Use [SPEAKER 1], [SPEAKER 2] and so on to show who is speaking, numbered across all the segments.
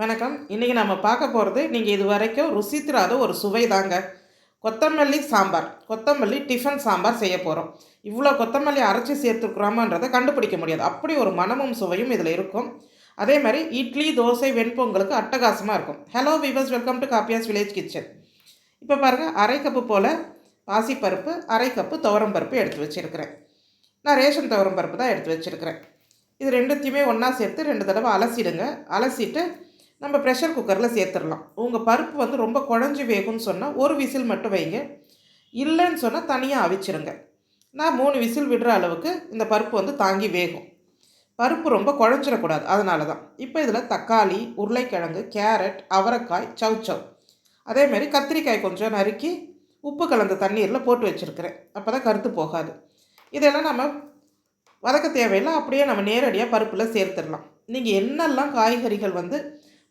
[SPEAKER 1] வணக்கம். இன்றைக்கி நம்ம பார்க்க போகிறது நீங்கள் இது வரைக்கும் ருசித்திராத ஒரு சுவை தாங்க. கொத்தமல்லி சாம்பார். கொத்தமல்லி டிஃபன் சாம்பார் செய்ய போகிறோம் இவ்வளோ கொத்தமல்லி அரைச்சி சேர்த்துக்கிறோமான்றதை கண்டுபிடிக்க முடியாது. அப்படி ஒரு மனமும் சுவையும் இதில் இருக்கும். அதே மாதிரி இட்லி தோசை வெண்பொங்கலுக்கு அட்டகாசமாக இருக்கும். Hello viewers welcome to Kappiyas village kitchen இப்போ பாருங்கள் அரை கப்பு போல் பாசிப்பருப்பு அரை கப்பு துவரம் பருப்பு எடுத்து வச்சுருக்கிறேன். நான் ரேஷன் துவரம் பருப்பு தான் எடுத்து வச்சுருக்கிறேன். இது ரெண்டுத்தையுமே ஒன்றா சேர்த்து ரெண்டு தடவை அலசிடுங்க. அலசிட்டு நம்ம ப்ரெஷர் குக்கரில் சேர்த்துடலாம் உங்கள் பருப்பு வந்து ரொம்ப குழஞ்சி வேகும்னு சொன்னால் ஒரு விசில் மட்டும் வைங்க. இல்லைன்னு சொன்னால் தனியாக அவிச்சிருங்க. நான் மூணு விசில் விடுற அளவுக்கு இந்த பருப்பு வந்து தாங்கி வேகும். பருப்பு ரொம்ப குழஞ்சிடக்கூடாது. அதனால தான் இப்போ இதில் தக்காளி உருளைக்கிழங்கு கேரட் அவரைக்காய் சவ் அதேமாரி கத்திரிக்காய் கொஞ்சம் நறுக்கி உப்பு கலந்த தண்ணீரில் போட்டு வச்சுருக்கிறேன். அப்போ தான் கருத்து போகாது. இதெல்லாம் நம்ம வதக்க தேவையில்லை. அப்படியே நம்ம நேரடியாக பருப்பில் சேர்த்துடலாம். நீங்கள் என்னெல்லாம் காய்கறிகள் வந்து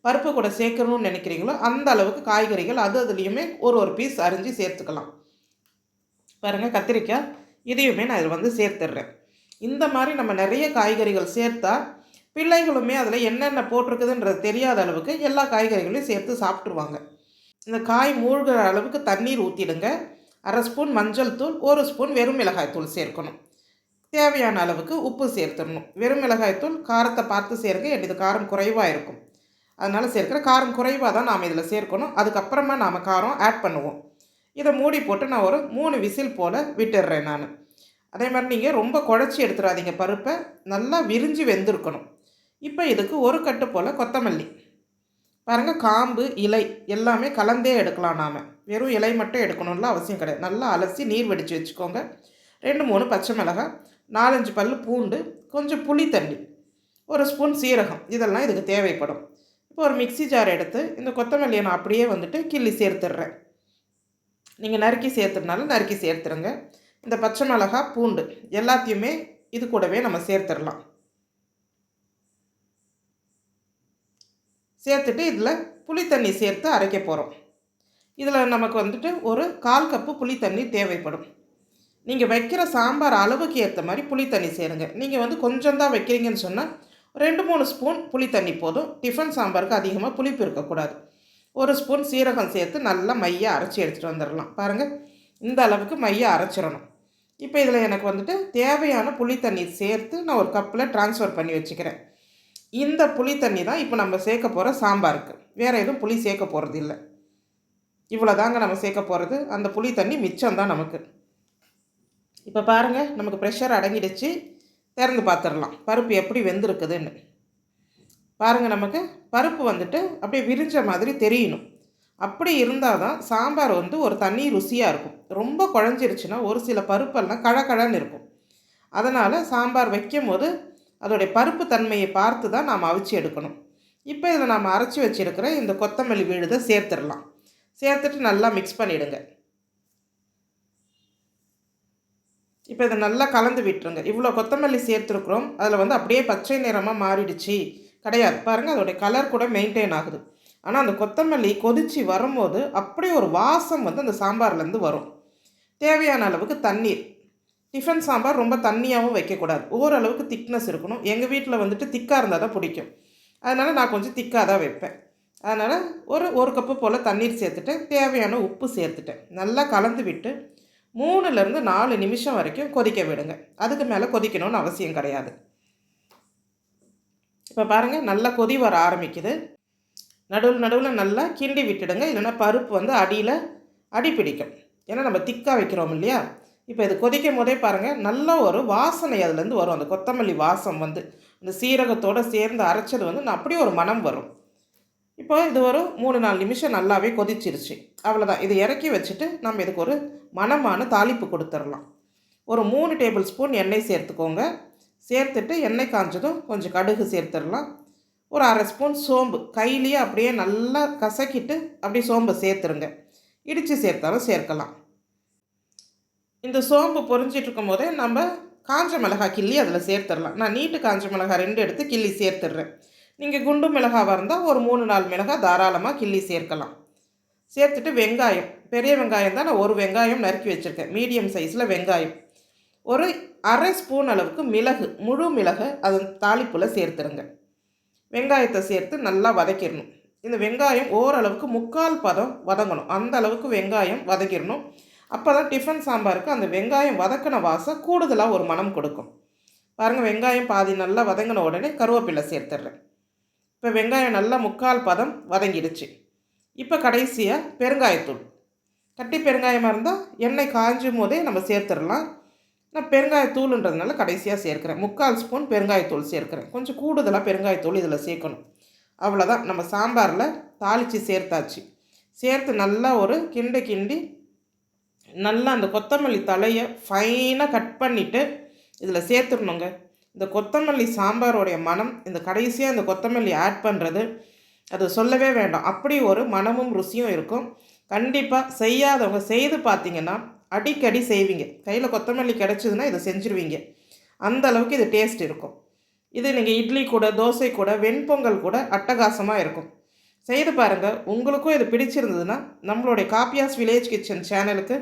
[SPEAKER 1] பருப்பு கூட சேர்க்கணும்னு நினைக்கிறீங்களோ அந்த அளவுக்கு காய்கறிகள் அது அதுலேயுமே ஒரு ஒரு பீஸ் அரிஞ்சு சேர்த்துக்கலாம். பாருங்கள் கத்திரிக்காய். இதையுமே நான் இதில் வந்து சேர்த்துடுறேன். இந்த மாதிரி நம்ம நிறைய காய்கறிகள் சேர்த்தா பிள்ளைகளுமே அதில் என்னென்ன போட்டிருக்குதுன்றது தெரியாத அளவுக்கு எல்லா காய்கறிகளையும் சேர்த்து சாப்பிட்ருவாங்க இந்த காய் மூழ்கிற அளவுக்கு தண்ணீர் ஊற்றிடுங்க அரை ஸ்பூன் மஞ்சள் தூள் ஒரு ஸ்பூன் வெறும் மிளகாய் தூள் சேர்க்கணும். தேவையான அளவுக்கு உப்பு சேர்த்துடணும். வெறும் மிளகாய் தூள் காரத்தை பார்த்து சேருங்க. இது காரம் குறைவாக இருக்கும். அதனால் சேர்க்குற காரம் குறைவாக தான் நாம் இதில் சேர்க்கணும். அதுக்கப்புறமா நாம் காரம் ஆட் பண்ணுவோம். இதை மூடி போட்டு நான் ஒரு மூணு விசில் போல் விட்டுடுறேன் நான். அதே மாதிரி நீங்கள் ரொம்ப குழச்சி எடுத்துடாதீங்க பருப்பை. நல்லா விரிஞ்சு வெந்திருக்கணும். இப்போ இதுக்கு ஒரு கட்டு போல் கொத்தமல்லி. பாருங்கள் காம்பு இலை எல்லாமே கலந்தே எடுக்கலாம் நாம். வெறும் இலை மட்டும் எடுக்கணும்ல அவசியம் கிடையாது. நல்லா அலசி நீர் வடித்து வச்சுக்கோங்க. ரெண்டு மூணு பச்சை மிளகாய் நாலஞ்சு பல் பூண்டு கொஞ்சம் புளி தண்ணி ஒரு ஸ்பூன் சீரகம். இதெல்லாம் இதுக்கு தேவைப்படும். இப்போ ஒரு மிக்சி ஜார் எடுத்து இந்த கொத்தமல்லியை நான் அப்படியே வந்துட்டு கிள்ளி சேர்த்துடுறேன். நீங்கள் நறுக்கி சேர்த்துனாலும் நறுக்கி சேர்த்துருங்க. இந்த பச்சை மிளகா பூண்டு எல்லாத்தையுமே இது கூடவே நம்ம சேர்த்துடலாம். சேர்த்துட்டு இதில் புளி தண்ணி சேர்த்து அரைக்க போகிறோம் இதில் நமக்கு வந்துட்டு ஒரு கால் கப்பு புளி தண்ணி தேவைப்படும். நீங்கள் வைக்கிற சாம்பார் அளவுக்கு ஏற்ற மாதிரி புளி தண்ணி சேருங்க. நீங்கள் வந்து கொஞ்சம் தான் வைக்கிறீங்கன்னு சொன்னால் ரெண்டு மூணு ஸ்பூன் புளி தண்ணி போதும். டிஃபன் சாம்பாருக்கு அதிகமாக புளிப்பு இருக்கக்கூடாது. ஒரு ஸ்பூன் சீரகம் சேர்த்து நல்லா மையாக அரைச்சி எடுத்துகிட்டு வந்துடலாம். பாருங்கள் இந்த அளவுக்கு மையாக அரைச்சிடணும். இப்போ இதில் எனக்கு வந்துட்டு தேவையான புளி தண்ணி சேர்த்து நான் ஒரு கப்பில் ட்ரான்ஸ்ஃபர் பண்ணி வச்சுக்கிறேன். இந்த புளி தண்ணி தான் இப்போ நம்ம சேர்க்க போகிற சாம்பாருக்கு. வேறு எதுவும் புளி சேர்க்க போகிறது இல்லை. இவ்வளோ தாங்க நம்ம சேர்க்க போகிறது அந்த புளி தண்ணி மிச்சம் தான் நமக்கு. இப்போ பாருங்கள் நமக்கு ப்ரெஷர் அடங்கிடுச்சு. திறந்து பார்த்துடலாம். பருப்பு எப்படி வெந்திருக்குதுன்னு. பாருங்கள் நமக்கு பருப்பு வந்துட்டு அப்படியே விரிஞ்ச மாதிரி தெரியணும். அப்படி இருந்தால் தான் சாம்பார் வந்து ஒரு தண்ணி ருசியாக இருக்கும். ரொம்ப குழஞ்சிருச்சுன்னா ஒரு சில பருப்பெல்லாம் கழகழன்னு இருக்கும். அதனால் சாம்பார் வைக்கும் போது அதோடைய பருப்பு தன்மையை பார்த்து தான் நாம் அவிச்சு எடுக்கணும். இப்போ இதில் நாம் அரைச்சி வச்சுருக்கிற இந்த கொத்தமல்லி விழுதை சேர்த்துடலாம். சேர்த்துட்டு நல்லா மிக்ஸ் பண்ணிவிடுங்க இப்போ இதை நல்லா கலந்து விட்டுருங்க. இவ்வளோ கொத்தமல்லி சேர்த்துருக்குறோம். அதில் வந்து அப்படியே பச்சை நிறமாக மாறிடுச்சு. கிடையாது. பாருங்கள் அதோடைய கலர் கூட மெயின்டைன் ஆகுது. ஆனால் அந்த கொத்தமல்லி கொதித்து வரும்போது அப்படியே ஒரு வாசம் வந்து அந்த சாம்பார்லேருந்து வரும். தேவையான அளவுக்கு தண்ணீர். டிஃபன் சாம்பார் ரொம்ப தண்ணியாகவும் வைக்கக்கூடாது. ஓரளவுக்கு திக்னஸ் இருக்கணும். எங்கள் வீட்டில் வந்துட்டு திக்காக இருந்தால் தான் பிடிக்கும். அதனால் நான் கொஞ்சம் திக்காக தான் வைப்பேன். அதனால் ஒரு ஒரு கப்பு போல் தண்ணீர் சேர்த்துட்டு தேவையான உப்பு சேர்த்துட்டேன். நல்லா கலந்து விட்டு மூணுலேருந்து நாலு நிமிஷம் வரைக்கும் கொதிக்க விடுங்க. அதுக்கு மேலே கொதிக்கணும்னு அவசியம் கிடையாது. இப்போ பாருங்கள் நல்லா கொதி வர ஆரம்பிக்குது. நடுவில் நடுவில் நல்லா கிண்டி விட்டுடுங்க. இல்லைன்னா பருப்பு வந்து அடியில் அடி பிடிக்கும். ஏன்னா நம்ம திக்காக வைக்கிறோம் இல்லையா? இப்போ இது கொதிக்கும் போதே பாருங்கள் நல்ல ஒரு வாசனை அதுலேருந்து வரும். அந்த கொத்தமல்லி வாசம் வந்து இந்த சீரகத்தோடு சேர்ந்து அரைச்சது வந்து அப்படியே ஒரு மனம் வரும். இப்போ இது ஒரு மூணு நாலு நிமிஷம் நல்லாவே கொதிச்சிருச்சு. அவ்வளோதான் இதை இறக்கி வச்சுட்டு நம்ம இதுக்கு ஒரு மனமான தாளிப்பு கொடுத்துடலாம். ஒரு மூணு டேபிள் ஸ்பூன் எண்ணெய் சேர்த்துக்கோங்க. சேர்த்துட்டு எண்ணெய் காஞ்சதும் கொஞ்சம் கடுகு சேர்த்துடலாம். ஒரு அரை ஸ்பூன் சோம்பு. கையிலேயே அப்படியே நல்லா கசக்கிட்டு அப்படியே சோம்பை சேர்த்துருங்க. இடித்து சேர்த்தாலும் சேர்க்கலாம். இந்த சோம்பு பொறிஞ்சிட்ருக்கும் போதே நம்ம காஞ்ச மிளகாய் கிள்ளி அதில் சேர்த்துடலாம். நான் நீட்டு காஞ்ச மிளகாய் ரெண்டு எடுத்து கிள்ளி சேர்த்துடுறேன். நீங்கள் குண்டு மிளகாவாக இருந்தால் ஒரு மூணு நாலு மிளகாய் தாராளமாக கிள்ளி சேர்க்கலாம். சேர்த்துட்டு வெங்காயம் பெரிய வெங்காயம் தான் நான் ஒரு வெங்காயம் நறுக்கி வச்சுருக்கேன். மீடியம் சைஸில் வெங்காயம். ஒரு அரை ஸ்பூன் அளவுக்கு மிளகு முழு மிளகு அது தாளிப்பில் சேர்த்துருங்க. வெங்காயத்தை சேர்த்து நல்லா வதக்கிடணும். இந்த வெங்காயம் ஓரளவுக்கு முக்கால் பதம் வதங்கணும். அந்த அளவுக்கு வெங்காயம் வதக்கிடணும். அப்போ தான் டிஃபன் சாம்பாருக்கு அந்த வெங்காயம் வதக்கின வாசம் கூடுதலாக ஒரு மனம் கொடுக்கும். பாருங்கள் வெங்காயம் பாதி நல்லா வதங்கின உடனே கருவேப்பிலை சேர்த்துட்றேன். இப்போ வெங்காயம் நல்லா முக்கால் பதம் வதங்கிடுச்சு. இப்போ கடைசியாக பெருங்காயத்தூள். கட்டி பெருங்காயமாக இருந்தால் எண்ணெய் காஞ்சும் போதே நம்ம சேர்த்துடலாம். நான் பெருங்காயத்தூளுன்றதுனால கடைசியாக சேர்க்குறேன். முக்கால் ஸ்பூன் பெருங்காயத்தூள் சேர்க்குறேன். கொஞ்சம் கூடுதலாக பெருங்காயத்தூள் இதில் சேர்க்கணும். அவ்வளோதான் நம்ம சாம்பாரில் தாளித்து சேர்த்தாச்சு. சேர்த்து நல்லா ஒரு கிண்டு கிண்டி நல்லா அந்த கொத்தமல்லி தலையை ஃபைனாக கட் பண்ணிவிட்டு இதில் சேர்த்துடணுங்க. இந்த கொத்தமல்லி சாம்பாரோடைய மனம் இந்த கடைசியாக இந்த கொத்தமல்லி ஆட் பண்ணுறது அது சொல்லவே வேண்டாம். அப்படி ஒரு மனமும் ருசியும் இருக்கும். கண்டிப்பாக செய்யாதவங்க செய்து பார்த்தீங்கன்னா அடிக்கடி செய்வீங்க. கையில் கொத்தமல்லி கிடச்சிதுன்னா இதை செஞ்சுருவீங்க. அந்த அளவுக்கு இது டேஸ்ட் இருக்கும். இது நீங்கள் இட்லி கூட தோசை கூட வெண்பொங்கல் கூட அட்டகாசமாக இருக்கும். செய்து பாருங்கள் உங்களுக்கும் இது பிடிச்சிருந்ததுன்னா நம்மளுடைய காப்பியாஸ் வில்லேஜ் கிச்சன் சேனலுக்கு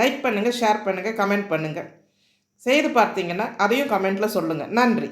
[SPEAKER 1] லைக் பண்ணுங்கள் ஷேர் பண்ணுங்கள் கமெண்ட் பண்ணுங்கள் செய்து பார்த்தீங்கன்னா அதையும் கமெண்ட்டில் சொல்லுங்கள் நன்றி.